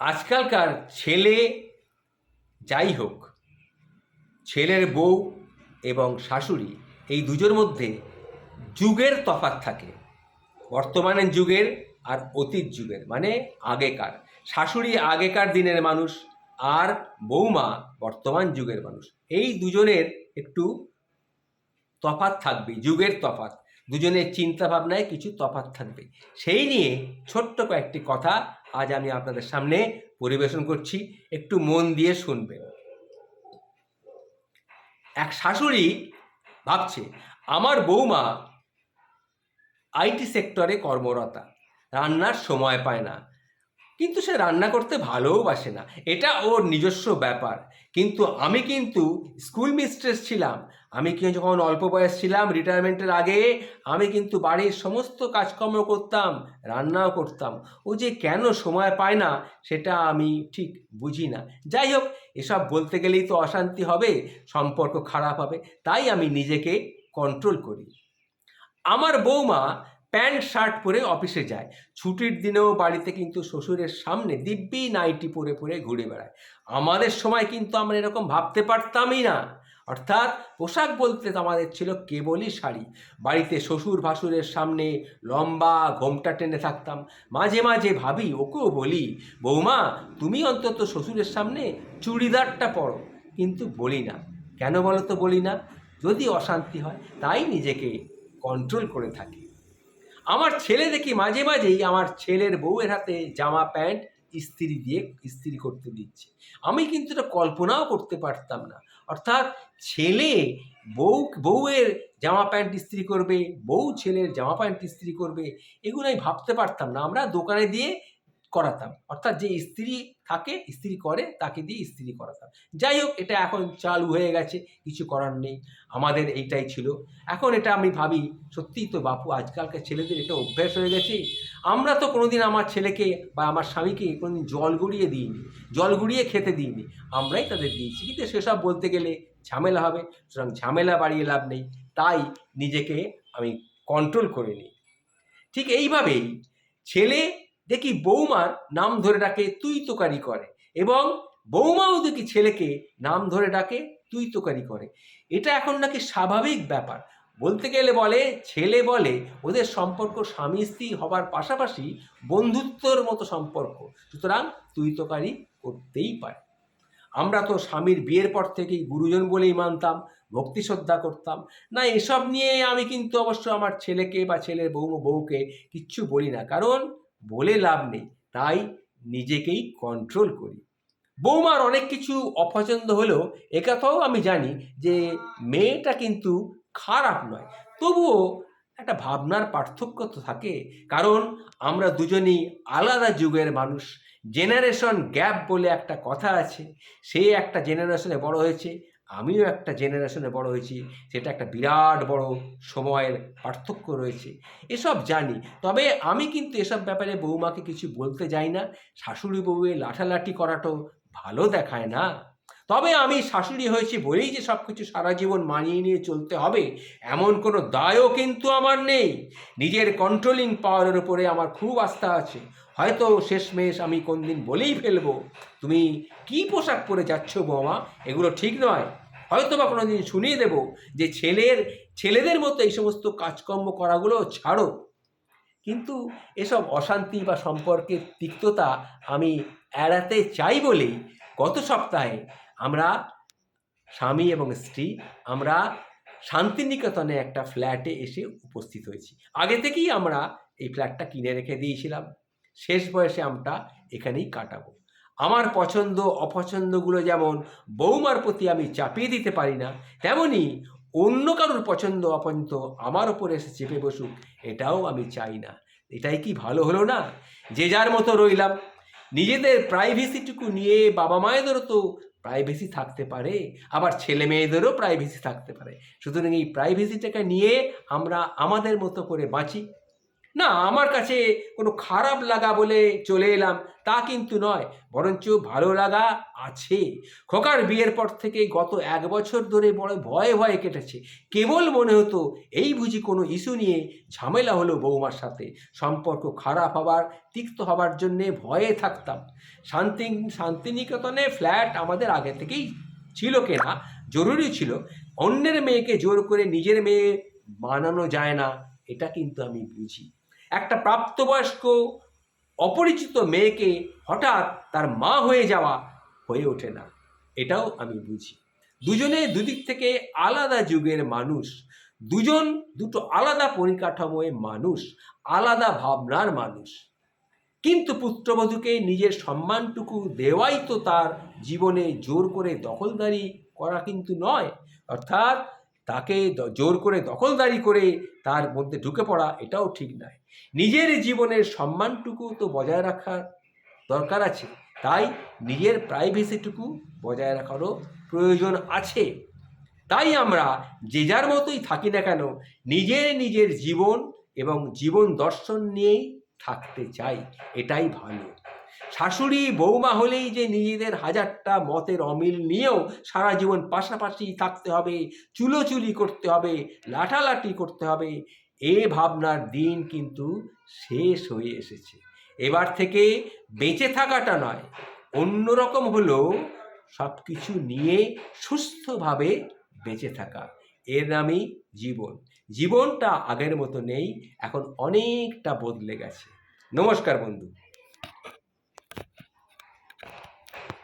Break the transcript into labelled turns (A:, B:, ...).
A: আজকালকার ছেলে যাই হোক, ছেলের বউ এবং শাশুড়ি এই দুজোর মধ্যে যুগের তফাৎ থাকে। বর্তমানের যুগের আর অতীত যুগের মানে আগেকার। শাশুড়ি আগেকার দিনের মানুষ আর বৌমা বর্তমান যুগের মানুষ। এই দুজনের একটু তফাৎ থাকবে যুগের তফাৎ। দুজনের চিন্তা ভাবনায় কিছু তফাত থাকবে। সেই নিয়ে ছোট্ট কয়েকটি কথা আজ আমি আপনাদের সামনে পরিবেশন করছি। একটু মন দিয়ে শুনবেন। এক শাশুড়ি ভাবছে, আমার বৌমা আইটি সেক্টরে কর্মরতা, রান্নার সময় পায় না। কিন্তু সে রান্না করতে ভালোও বাসে না। এটা ওর নিজস্ব ব্যাপার। কিন্তু আমি কিন্তু স্কুল মিস্ট্রেস ছিলাম। আমি কি যখন অল্প বয়স ছিলাম রিটায়ারমেন্টের আগে, আমি কিন্তু বাড়ির সমস্ত কাজকর্ম করতাম, রান্নাও করতাম। ও যে কেন সময় পায় না, সেটা আমি ঠিক বুঝি না। যাই হোক, এসব বলতে গেলেই তো অশান্তি হবে, সম্পর্ক খারাপ হবে। তাই আমি নিজেকে কন্ট্রোল করি। আমার বৌমা প্যান্ট, শার্ট পরে অফিসে যায়। ছুটির দিনেও বাড়িতে কিন্তু শ্বশুরের সামনে দিব্যি নাইটি পরে পরে ঘুরে বেড়ায়। আমাদের সময় কিন্তু আমরা এরকম ভাবতে পারতামই না। অর্থাৎ পোশাক বলতে আমাদের ছিল কেবলই শাড়ি। বাড়িতে শ্বশুর ভাসুরের সামনে লম্বা ঘোমটা টেনে থাকতাম। মাঝে মাঝে ভাবি, ওকেও বলি, বৌমা, তুমি অন্তত শ্বশুরের সামনে চুড়িদারটা পরো। কিন্তু বলি না। কেন বলো তো বলি না? যদি অশান্তি হয়, তাই নিজেকে কন্ট্রোল করে থাকি। আমার ছেলে দেখি মাঝে মাঝেই আমার ছেলের বউয়ের হাতে জামা প্যান্ট ইস্ত্রি দিয়ে ইস্ত্রি করতে দিচ্ছে। আমি কিন্তু এটা কল্পনাও করতে পারতাম না। অর্থাৎ ছেলে বউ, বউয়ের জামা প্যান্ট ইস্ত্রি করবে, বউ ছেলের জামা প্যান্ট ইস্ত্রি করবে, এগুলো আমি ভাবতে পারতাম না। আমরা দোকানে দিয়ে করাতাম। অর্থাৎ যে স্ত্রী থাকে, স্ত্রী করে, তাকে দিয়ে স্ত্রী করাতাম। যাই হোক, এটা এখন চালু হয়ে গেছে, কিছু করার নেই। আমাদের এইটাই ছিল। এখন এটা আমি ভাবি, সত্যিই তো বাপু, আজকালকার ছেলেদের এটা অভ্যাস হয়ে গেছে। আমরা তো কোনোদিন আমার ছেলেকে বা আমার স্বামীকে কোনোদিন জল গড়িয়ে দিইনি, জল গড়িয়ে খেতে দিইনি। আমরাই তাদের দিয়েছি। কিন্তু সেসব বলতে গেলে ঝামেলা হবে। সুতরাং ঝামেলা বাড়িয়ে লাভ নেই। তাই নিজেকে আমি কন্ট্রোল করে নিই। ঠিক এইভাবেই ছেলে দেখি বৌমার নাম ধরে ডাকে তুই তোকারি করে এবং বৌমাও দেখি ছেলেকে নাম ধরে ডাকে তুই তোকারি করে। এটা এখন নাকি স্বাভাবিক ব্যাপার। বলতে গেলে বলে, ছেলে বলে, ওদের সম্পর্ক স্বামী স্ত্রী হবার পাশাপাশি বন্ধুত্বর মতো সম্পর্ক। সুতরাং তুই তোকারি করতেই পারে। আমরা তো স্বামীর বিয়ের পর থেকেই গুরুজন বলেই মানতাম, ভক্তি শ্রদ্ধা করতাম। না, এসব নিয়ে আমি কিন্তু অবশ্য আমার ছেলেকে বা ছেলের বউ বউকে কিচ্ছু বলি না। কারণ বলে লাভ নেই। তাই নিজেকেই কন্ট্রোল করি। বৌমার অনেক কিছু অপছন্দ হলেও একথাও আমি জানি যে, মেয়েটা কিন্তু খারাপ নয়। তবুও একটা ভাবনার পার্থক্য তো থাকে। কারণ আমরা দুজনই আলাদা যুগের মানুষ। জেনারেশন গ্যাপ বলে একটা কথা আছে। সে একটা জেনারেশনে বড় হয়েছে আমিও একটা জেনারেশনে বড় হয়েছি, সেটা একটা বিরাট বড় সময়ের পার্থক্য রয়েছে। এসব জানি, তবে আমি কিন্তু এসব ব্যাপারে বৌমাকে কিছু বলতে যাই না। শাশুড়ি বউয়ে লাঠালাঠি করাটাও ভালো দেখায় না। তবে আমি শাশুড়ি হয়েছি বলেই যে সব কিছু সারা জীবন মানিয়ে নিয়ে চলতে হবে, এমন কোনো দায়ও কিন্তু আমার নেই। নিজের কন্ট্রোলিং পাওয়ারের উপরে আমার খুব আস্থা আছে। হয়তো শেষমেশ আমি কোনদিন বলেই ফেলব, তুমি কি পোশাক পরে যাচ্ছ বৌমা? এগুলো ঠিক নয়। হয়তো বা কোনোদিন শুনিয়ে দেব যে ছেলের, ছেলেদের মতো এই সমস্ত কাজকর্ম করাগুলো ছাড়ো। কিন্তু এসব অশান্তি বা সম্পর্কের তিক্ততা আমি এড়াতে চাই বলেই গত সপ্তাহে আমরা স্বামী এবং স্ত্রী, আমরা শান্তিনিকেতনে একটা ফ্ল্যাটে এসে উপস্থিত হয়েছি। আগে থেকেই আমরা এই ফ্ল্যাটটা কিনে রেখে দিয়েছিলাম। শেষ বয়সে আমরা এখানেই কাটাবো। আমার পছন্দ, অপছন্দগুলো যেমন বৌমার প্রতি আমি চাপিয়ে দিতে পারি না, তেমনি অন্য কারোর পছন্দ, অপছন্দ আমার ওপর এসে চেপে বসুক, এটাও আমি চাই না। এটাই কি ভালো হলো না? যে যার মতো রইলাম। নিজেদের প্রাইভেসিটুকু নিয়ে বাবা মায়েদেরও তো প্রাইভেসি থাকতে পারে, আবার ছেলে মেয়েদেরও প্রাইভেসি থাকতে পারে। সুতরাং এই প্রাইভেসিটাকে নিয়ে আমরা আমাদের মতো করে বাঁচি। না, আমার কাছে কোনো খারাপ লাগা বলে চলে এলাম, তা কিন্তু নয়, বরঞ্চ ভালো লাগা আছে। খোকার বিয়ের পর থেকে গত এক বছর ধরে বড় ভয়ে ভয়ে কেটেছে। কেবল মনে হতো, এই বুঝি কোনো ইস্যু নিয়ে ঝামেলা হলো বৌমার সাথে। সম্পর্ক খারাপ হবার, তিক্ত হবার জন্যে ভয়ে থাকতাম। শান্তি, শান্তিনিকেতনে ফ্ল্যাট আমাদের আগে থেকেই ছিল কেনা, জরুরি ছিল। অন্যের মেয়েকে জোর করে নিজের মেয়ে বানানো যায় না, এটা কিন্তু আমি বুঝি। একটা প্রাপ্তবয়স্ক অপরিচিত মেয়েকে হঠাৎ তার মা হয়ে যাওয়া হয়ে ওঠে না। এটাও আমি বুঝি। দুজনে দুদিক থেকে আলাদা যুগের মানুষ। দুজন দুটো আলাদা পরিকাঠামোয় মানুষ, আলাদা ভাবনার মানুষ। কিন্তু পুত্রবধূকে নিজের সম্মানটুকু দেওয়াই তো তার জীবনে জোর করে দখলদারি করা কিন্তু নয়। অর্থাৎ তাকে জোর করে দখলদারি করে তার মধ্যে ঢুকে পড়া, এটাও ঠিক নয়। নিজের জীবনের সম্মানটুকু তো বজায় রাখার দরকার আছে। তাই নিজের প্রাইভেসিটুকু বজায় রাখারও প্রয়োজন আছে। তাই আমরা যে যার মতোই থাকি না কেন, নিজের নিজের জীবন এবং জীবন দর্শন নিয়েই থাকতে চাই। এটাই ভালো। শাশুড়ি বৌমা হলেই যে নিজেদের হাজারটা মতের অমিল নিয়েও সারা জীবন পাশাপাশি থাকতে হবে, চুলোচুলি করতে হবে, লাঠালাঠি করতে হবে, এ ভাবনার দিন কিন্তু শেষ হয়ে এসেছে। এবার থেকে বেঁচে থাকাটা নয়, অন্যরকম হলো সব কিছু নিয়ে সুস্থভাবে বেঁচে থাকা। এর নামই জীবন। জীবনটা আগের মতো নেই, এখন অনেকটা বদলে গেছে। নমস্কার বন্ধু।